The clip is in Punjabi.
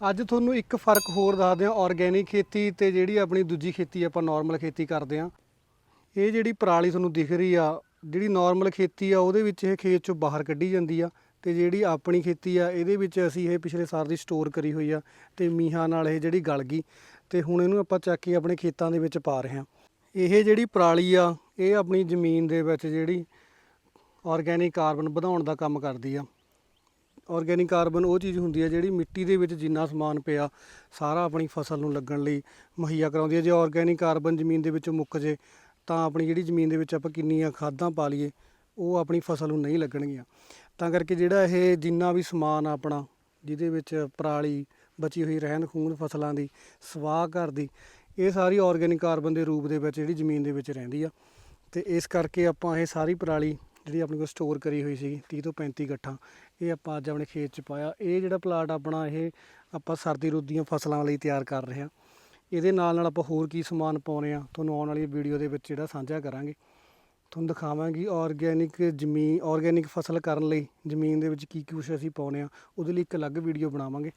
ਅੱਜ ਤੁਹਾਨੂੰ ਇੱਕ ਫ਼ਰਕ ਹੋਰ ਦੱਸਦੇ ਹਾਂ ਆਰਗੇਨਿਕ ਖੇਤੀ ਤੇ ਜਿਹੜੀ ਆਪਣੀ ਦੂਜੀ ਖੇਤੀ ਆਪਾਂ ਨਾਰਮਲ ਖੇਤੀ ਕਰਦੇ ਹਾਂ ਇਹ ਜਿਹੜੀ ਪਰਾਲੀ ਤੁਹਾਨੂੰ ਦਿਖ ਰਹੀ ਆ, ਜਿਹੜੀ ਨਾਰਮਲ ਖੇਤੀ ਆ, ਉਹਦੇ ਵਿੱਚ ਇਹ ਖੇਤ ਚੋਂ ਬਾਹਰ ਕੱਢੀ ਜਾਂਦੀ ਆ ਤੇ ਜਿਹੜੀ ਆਪਣੀ ਖੇਤੀ ਆ, ਇਹਦੇ ਵਿੱਚ ਅਸੀਂ ਇਹ ਪਿਛਲੇ ਸਾਲ ਦੀ ਸਟੋਰ ਕਰੀ ਹੋਈ ਆ ਤੇ ਮੀਂਹਾਂ ਨਾਲ ਇਹ ਜਿਹੜੀ ਗਲ ਗਈ ਤੇ ਹੁਣ ਇਹਨੂੰ ਆਪਾਂ ਚੱਕ ਕੇ ਆਪਣੇ ਖੇਤਾਂ ਦੇ ਵਿੱਚ ਪਾ ਰਹੇ ਹਾਂ ਇਹ ਜਿਹੜੀ ਪਰਾਲੀ ਆ, ਇਹ ਆਪਣੀ ਜ਼ਮੀਨ ਦੇ ਵਿੱਚ ਜਿਹੜੀ ਆਰਗੇਨਿਕ ਕਾਰਬਨ ਵਧਾਉਣ ਦਾ ਕੰਮ ਕਰਦੀ ਆ। ਆਰਗੇਨਿਕ ਕਾਰਬਨ ਉਹ ਚੀਜ਼ ਹੁੰਦੀ ਹੈ ਜਿਹੜੀ ਮਿੱਟੀ ਦੇ ਵਿੱਚ ਜਿੰਨਾ ਸਮਾਨ ਪਿਆ, ਸਾਰਾ ਆਪਣੀ ਫਸਲ ਨੂੰ ਲੱਗਣ ਲਈ ਮੁਹੱਈਆ ਕਰਾਉਂਦੀ ਹੈ। ਜੇ ਆਰਗੇਨਿਕ ਕਾਰਬਨ ਜ਼ਮੀਨ ਦੇ ਵਿੱਚੋਂ ਮੁੱਕ ਜੇ, ਤਾਂ ਆਪਣੀ ਜਿਹੜੀ ਜ਼ਮੀਨ ਦੇ ਵਿੱਚ ਆਪਾਂ ਕਿੰਨੀਆਂ ਖਾਦਾਂ ਪਾ ਲਈਏ, ਉਹ ਆਪਣੀ ਫਸਲ ਨੂੰ ਨਹੀਂ ਲੱਗਣਗੀਆਂ। ਤਾਂ ਕਰਕੇ ਜਿਹੜਾ ਇਹ ਜਿੰਨਾ ਵੀ ਸਮਾਨ ਆ ਆਪਣਾ, ਜਿਹਦੇ ਵਿੱਚ ਪਰਾਲੀ, ਬਚੀ ਹੋਈ ਰਹਿੰਦ ਖੂੰਹਦ ਫਸਲਾਂ ਦੀ, ਸਵਾਹ ਘਰ ਦੀ, ਇਹ ਸਾਰੀ ਆਰਗੇਨਿਕ ਕਾਰਬਨ ਦੇ ਰੂਪ ਦੇ ਵਿੱਚ ਜਿਹੜੀ ਜ਼ਮੀਨ ਦੇ ਵਿੱਚ ਰਹਿੰਦੀ ਆ। ਤੇ ਇਸ ਕਰਕੇ ਆਪਾਂ ਇਹ ਸਾਰੀ ਪਰਾਲੀ ਜਿਹੜੀ ਆਪਣੇ ਕੋਲ ਸਟੋਰ ਕਰੀ ਹੋਈ ਸੀ 30 ਤੋਂ 35 ਗੱਠਾਂ, ਇਹ ਆਪਾਂ ਅੱਜ ਆਪਣੇ ਖੇਤ 'ਚ ਪਾਇਆ। ਇਹ ਜਿਹੜਾ ਪਲਾਟ ਆਪਣਾ, ਇਹ ਆਪਾਂ ਸਰਦੀ ਰੁੱਤ ਦੀਆਂ ਫਸਲਾਂ ਲਈ ਤਿਆਰ ਕਰ ਰਹੇ ਹਾਂ। ਇਹਦੇ ਨਾਲ ਨਾਲ ਆਪਾਂ ਹੋਰ ਕੀ ਸਮਾਨ ਪਾਉਨੇ ਆ, ਤੁਹਾਨੂੰ ਆਉਣ ਵਾਲੀ ਵੀਡੀਓ ਦੇ ਵਿੱਚ ਜਿਹੜਾ ਸਾਂਝਾ ਕਰਾਂਗੇ। ਤੁਹਾਨੂੰ ਦਿਖਾਵਾਂਗੇ ਆਰਗੇਨਿਕ ਜ਼ਮੀਨ ਆਰਗੇਨਿਕ ਫਸਲ ਕਰਨ ਲਈ ਜ਼ਮੀਨ ਦੇ ਵਿੱਚ ਕੀ ਕੁਛ ਅਸੀਂ ਪਾਉਨੇ ਆ, ਉਹਦੇ ਲਈ ਇੱਕ ਅਲੱਗ ਵੀਡੀਓ ਬਣਾਵਾਂਗੇ।